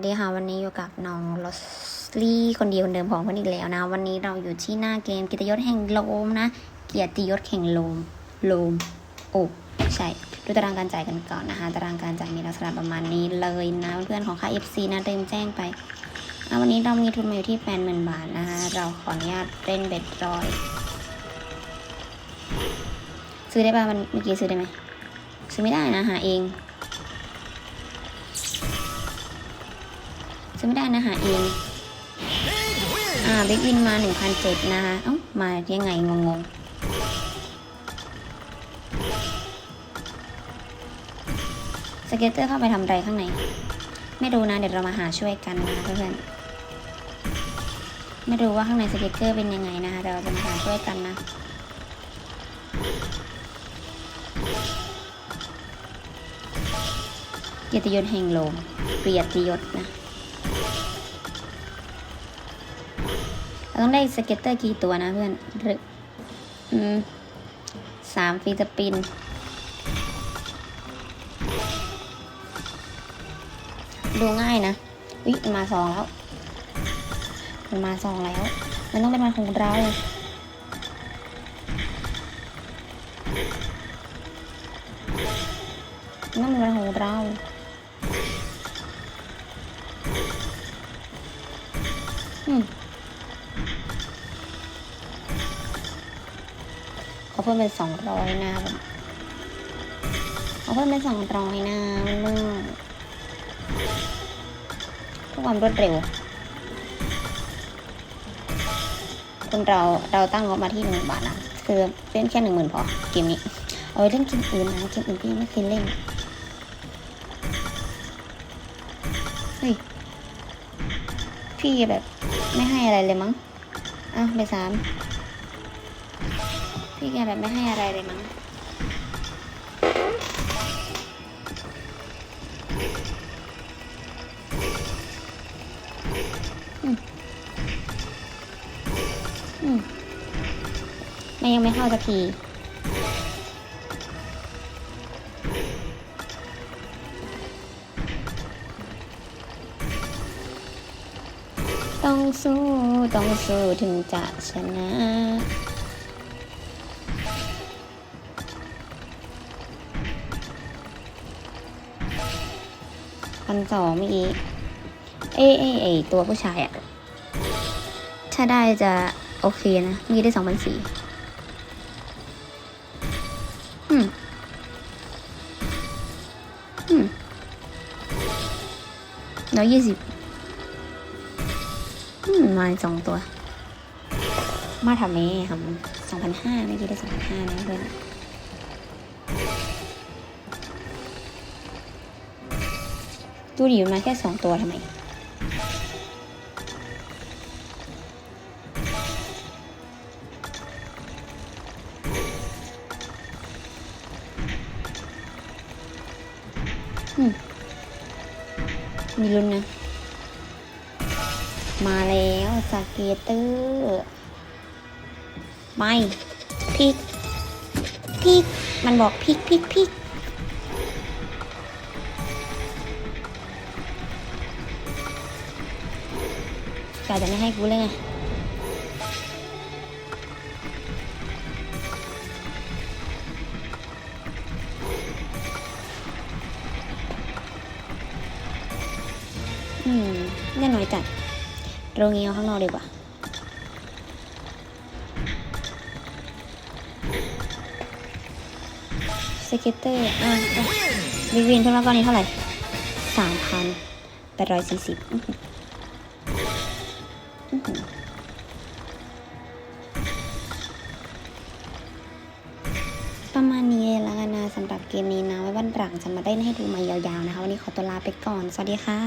สวัสดีค่ะวันนี้อยู่กับน้องลอสลี่คนเดียวคนเดิมของคนอีกแล้วนะ วันนี้เราอยู่ที่หน้าเกมกียรติยศแห่งโลมนะ เกียรติยศแห่งโลมโลมโอ้ใช่ดูตารางการจ่ายกันก่อนนะคะตารางการจ่ายมีลักษณะประมาณนี้เลยนะเพื่อนของค่า FC นะเติมแจ้งไปวันนี้เรามีทุนมาอยู่ที่แปดหมื่นบาทนะคะเราขออนุญาตเล่นเบ็ดร้อยซื้อได้ป่ะมันเมื่อกี้ซื้อได้ไหมซื้อไม่ได้นะหาเอง ซื้อไม่ได้นะหาเองอ่าบิ๊กวินมาหนึ่งพันเจ็ดนะคะเอ้ามายังไงงงๆสเก็ตเตอร์เข้าไปทำอะไรข้างใน ไม่รู้นะ เดี๋ยวเรามาหาช่วยกันนะเพื่อนไม่รู้ว่าข้างในสเก็ตเตอร์เป็นยังไงนะคะแต่เราจะมาหาช่วยกันนะเกียรติยศแห่งโลมเกียรติยศนะ ต้องได้สเก็ตเตอร์กี่ตัวนะเพื่อนหรืออืมสามฟีสปินดูง่ายนะวิมันมาสองแล้ว มันมาสองแล้ว มันต้องเป็นวันของเรามันต้องเป็นวันของเราอืม เขาเพิ่มเป็นสองร้อยนะผมเขาเพิ่มเป็นสองร้อยนะเมื่อเพื่อความรวดเร็วคนเราเราตั้งงบมาที่หนึ่งบาทนะคือเล่นแค่หนึ่งหมื่นพอเกมนี้เอาไว้เล่นเกมอื่นนะเกมอื่นพี่ไม่เคยเล่นเฮ้ยพี่แบบไม่ให้อะไรเลยมั้งอ้าวไปสาม พี่แกแบบไม่ให้อะไรเลยมั้งอืมอืมมันยังไม่เข้าสักทีต้องสู้ ต้องสู้ถึงจะชนะ พันสองเมื่อกี้ เอ้เอ้เอตัวผู้ชายอะถ้าได้จะโอเคนะเมื่อกี้ได้สองพันสี่อืม อืมร้อยยี่สิบอืม มาสองตัว มาทำเมทำสองพันห้าเมื่อกี้ได้สองพันห้านะเพื่อน ดูดิมันมาแค่สองตัวทำไมมมีลุ้นนะ มาแล้วสเกตเตอร์ไม่พิกพิกมันบอกพิกพิกพิก กาจะไม่ให้กูเลยไงอืมแน่น้อยจัดโรงงี้เอาข้างนอกดีกว่าสเก็ตเตอร์อะอะวิวินขึ้นมาก้อนนี้เท่าไหร่สามพันแปดร้อยสี่สิบ ประมาณนี้เลยแล้วกันนะสำหรับเกมนี้นะ ไว้วันหลังจะมาได้ให้ดูมายาวๆนะคะ วันนี้ขอตัวลาไปก่อน สวัสดีค่ะ